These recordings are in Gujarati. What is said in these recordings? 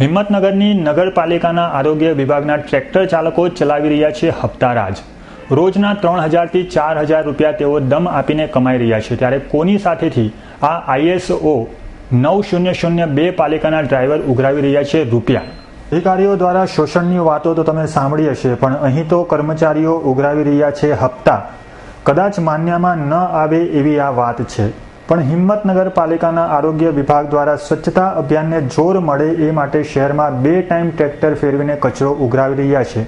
હિંમતનગરની નગરપાલિકાના આરોગ્ય વિભાગના ટ્રેક્ટર ચાલકો ચલાવી રહ્યા છે હપ્તારાજ. રોજના ત્રણ હજારથી ચાર હજાર રૂપિયા તેઓ દમ આપીને કમાઈ રહ્યા છે. ત્યારે કોની સાથેથી આ આઈએસઓ નવ શૂન્ય શૂન્ય બે પાલિકાના ડ્રાઈવર ઉઘરાવી રહ્યા છે રૂપિયા? અધિકારીઓ દ્વારા શોષણની વાતો તો તમે સાંભળી હશે, પણ અહીં તો કર્મચારીઓ ઉઘરાવી રહ્યા છે હપ્તા. કદાચ માન્યામાં ન આવે એવી આ વાત છે. પણ હિંમત નગરપાલિકાના આરોગ્ય વિભાગ દ્વારા સ્વચ્છતા અભિયાનને જોર મળે એ માટે શહેરમાં બે ટાઈમ ટ્રેક્ટર ફેરવીને કચરો ઉઘરાવી રહ્યા છે.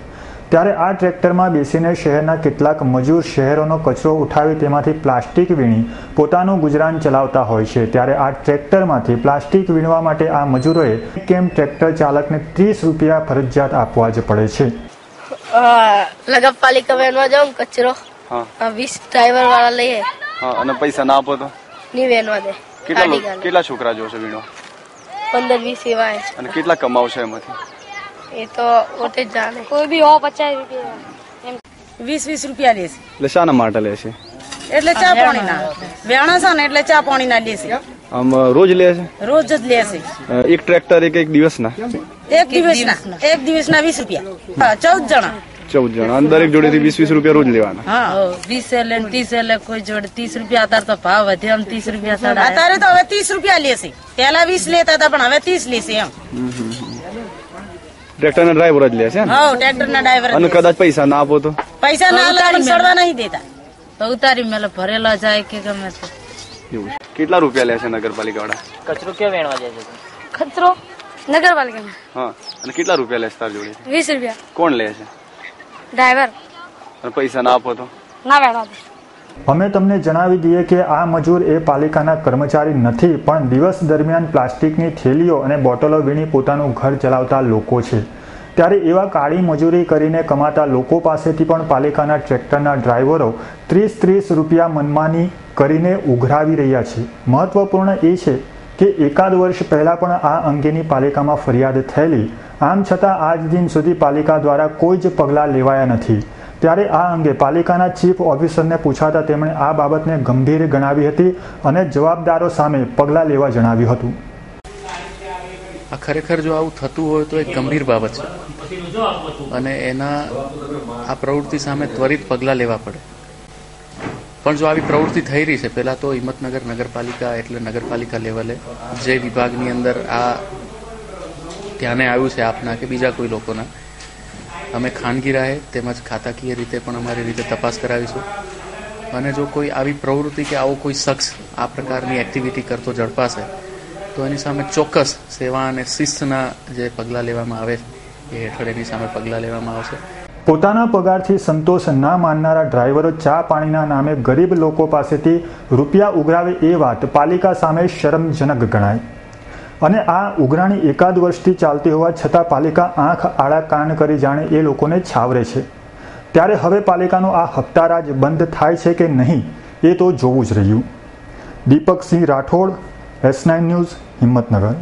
ત્યારે આ ટ્રેક્ટરમાં બેસીને શહેરના કેટલાક મજૂર શહેરોનો કચરો ઉઠાવી તેમાંથી પ્લાસ્ટિક વીણી પોતાનું ગુજરાન ચલાવતા હોય છે. ત્યારે આ ટ્રેક્ટરમાંથી પ્લાસ્ટિક વીણવા માટે આ મજૂરોએ કેમ ટ્રેક્ટર ચાલકને ત્રીસ રૂપિયા ફરજિયાત આપવા જ પડે છે. નગરપાલિકા વેનમાં જાઉં કચરો. વીસ ડ્રાઈવર વાળા લઈએ અને પૈસા ના આપો તો? ની વેનવા દે કેટલા. કેટલા છોકરા જોશે વીણો? પંદર વીસ એવા છે. અને કેટલા કમાવશે એમાંથી? એ તો પોતે જ જાણે. કોઈ બી હો પચાસ રૂપિયા. વીસ વીસ રૂપિયા લેશે એટલે શાના માટે લેશે એટલે ચા પાણી ના વેણા છે ને એટલે ચા પાણી ના લેશે આમ રોજ લે છે? રોજ જ લેશે એક ટ્રેક્ટર એક એક દિવસના? એક દિવસના. એક દિવસના વીસ રૂપિયા. હા, ચૌદ જણા. ચૌદ જણા. અને દરેક જોડેથી વીસ વીસ રૂપિયા રોજ લેવાના. હા. વીસ એટલે ત્રીસ એટલે કોઈ જોડે ત્રીસ રૂપિયા અત્યારે તો ભાવ વધે આમ ત્રીસ રૂપિયા સાડા અત્યારે તો હવે ત્રીસ રૂપિયા લેશે પેલા વીસ લેતા હતા પણ હવે ત્રીસ લેશે એમ. ટ્રેક્ટરના ડ્રાઈવર જ લે છે ટ્રેક્ટર ના ડ્રાઈવર અને કદાચ પૈસા ના આપો તો? પૈસા ના લે સડવા નહીં દેતા. તો ઉતારી મેલે ભરેલા જાય કે ગમે તે. કેટલા રૂપિયા લે છે નગરપાલિકા વાળા કચરો ક્યાં વેણવા જાય છે? કચરો નગરપાલિકા હા અને કેટલા રૂપિયા લે છે તાર જોડે? વીસ રૂપિયા. કોણ લે છે? ડ્રાઈવર. પૈસા ના આપો તો? ના વેણવા અમે તમને જણાવી દઈએ કે આ મજૂર એ પાલિકાના કર્મચારી નથી પણ દિવસ દરમિયાન પ્લાસ્ટિકની થેલીઓ અને બોટલો વીણી પોતાનું ઘર ચલાવતા લોકો છે. ત્યારે એવા કાળી મજૂરી કરીને કમાતા લોકો પાસેથી પણ પાલિકાના ટ્રેક્ટરના ડ્રાઈવરો ત્રીસ ત્રીસ રૂપિયા મનમાની કરીને ઉઘરાવી રહ્યા છે. મહત્વપૂર્ણ એ છે કે એકાદ વર્ષ પહેલાં પણ આ અંગેની પાલિકામાં ફરિયાદ થયેલી. આમ છતાં આજ દિન સુધી પાલિકા દ્વારા કોઈ જ પગલાં લેવાયા નથી. ત્યારે આ અંગે પાલિકાના ચીફ ઓફિસરને પૂછાતા તેમણે આ બાબતને ગંભીર ગણાવી હતી અને જવાબદારો સામે પગલાં લેવા જણાવ્યું હતું. આ ખરેખર જો આવું થતું હોય તો એક ગંભીર બાબત છે. અને એના આ પ્રવૃત્તિ સામે ત્વરિત પગલાં લેવા પડે. પણ જો આવી પ્રવૃત્તિ થઈ રહી છે, પહેલા તો હિંમતનગર નગરપાલિકા એટલે નગરપાલિકા લેવલે જે વિભાગની અંદર આ ધ્યાને આવ્યું છે આપના કે બીજા કોઈ લોકોના, અમે ખાનગી રાહે તેમજ ખાતાકીય રીતે પણ અમારી રીતે તપાસ કરાવીશું. અને જો કોઈ આવી પ્રવૃત્તિ કે આવો કોઈ શખ્સ આ પ્રકારની એક્ટિવિટી કરતો ઝડપાશે, તો એની સામે ચોક્કસ સેવા અને શિસ્તના જે પગલાં લેવામાં આવે એ હેઠળ એની સામે પગલાં લેવામાં આવશે. પોતાના પગારથી સંતોષ ના માનનારા ડ્રાઈવરો ચા પાણીના નામે ગરીબ લોકો પાસેથી રૂપિયા ઉઘરાવે એ વાત પાલિકા સામે શરમજનક ગણાય. અને આ ઉઘરાણી એકાદ વર્ષથી ચાલતી હોવા છતાં પાલિકા આંખ આડા કાન કરી જાણે એ લોકોને છાવરે છે. ત્યારે હવે પાલિકાનો આ હપ્તારાજ બંધ થાય છે કે નહીં એ તો જોવું જ રહ્યું. Deepaksinh Rathod, S nine news, Himmatnagar.